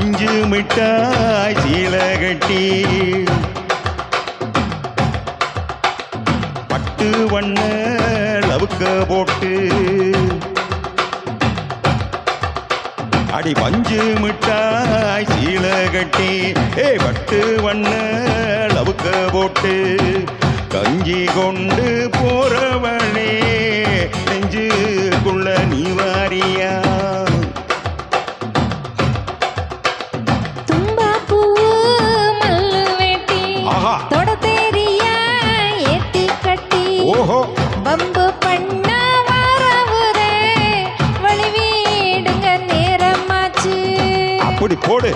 அஞ்சு மிட்டாய் சீல கட்டி. பட்டு வண்ண லவுக்க போட்டு. அடி பஞ்சு மிட்டாய் சீல கட்டி. ஏ பட்டு வண்ண லவுக்க போட்டு. கஞ்சி கொண்டு போறவனே நெஞ்சு ஓஹோ. பம்பு பண்ண அப்படி போடு.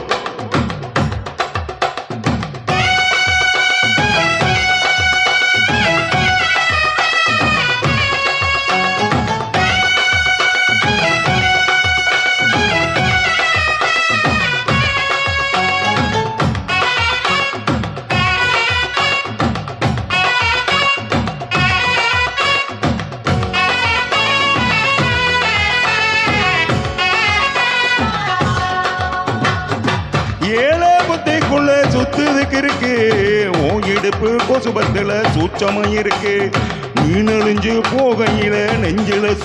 சுத்துதுக்கு இருக்கு. உன் இடுப்பு கொசுபத்துல சூச்சமும் இருக்கு. நீ நெளிஞ்சு போகையில நெஞ்சில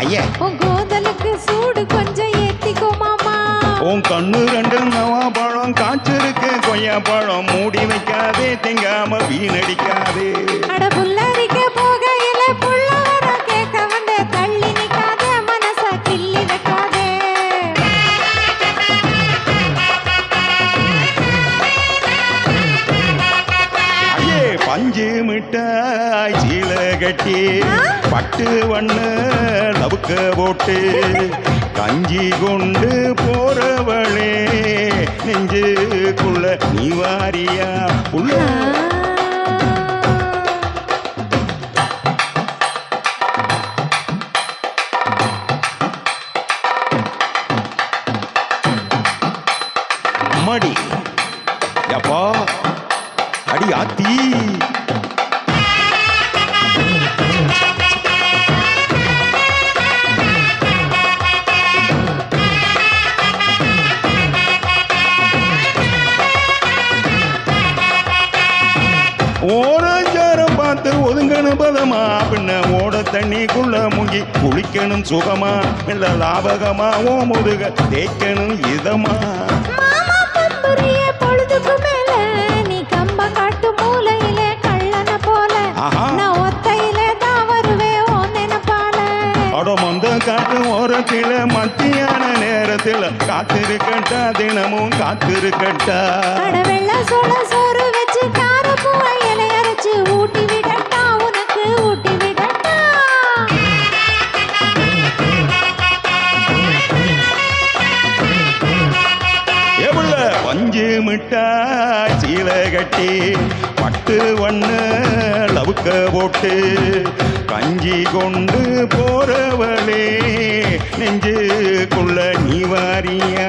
ஐயே. உன் கண்ணு ரெண்டு நவா பழம் காய்ச்சிருக்கு. கொய்யா பழம் மூடி வைக்காதே திங்காம வீணடிக்காதே. அட புல்லரிக்க பஞ்சு மிட்டாய் சீல கட்டி. பட்டு வண்ண லவுக்க போட்டு. கஞ்சி கொண்டு போறவளே நெஞ்சுக்குள்ள நீ வாரியா? உள்ள. அம்மாடி யப்பா அடி ஆத்தி. ஒதுங்கணும் பதமா பின்ன ஓட தண்ணிக்குள்ள முங்கி குளிக்கணும் சுகமா? இல்ல லாபகமா? ஓ முதுக தேய்க்கணும் இதமா? காட்டு ஓரத்தில மத்தியான நேரத்தில் காத்திருக்கட்டா தினமும் காத்திருக்கட்டா. வெள்ள சோள பஞ்சு மிட்டாய் சீல கட்டி பட்டு ஒன்று லவுக்க போட்டு கஞ்சி கொண்டு போறவளே நெஞ்சுக்குள்ள நீ வாரியா?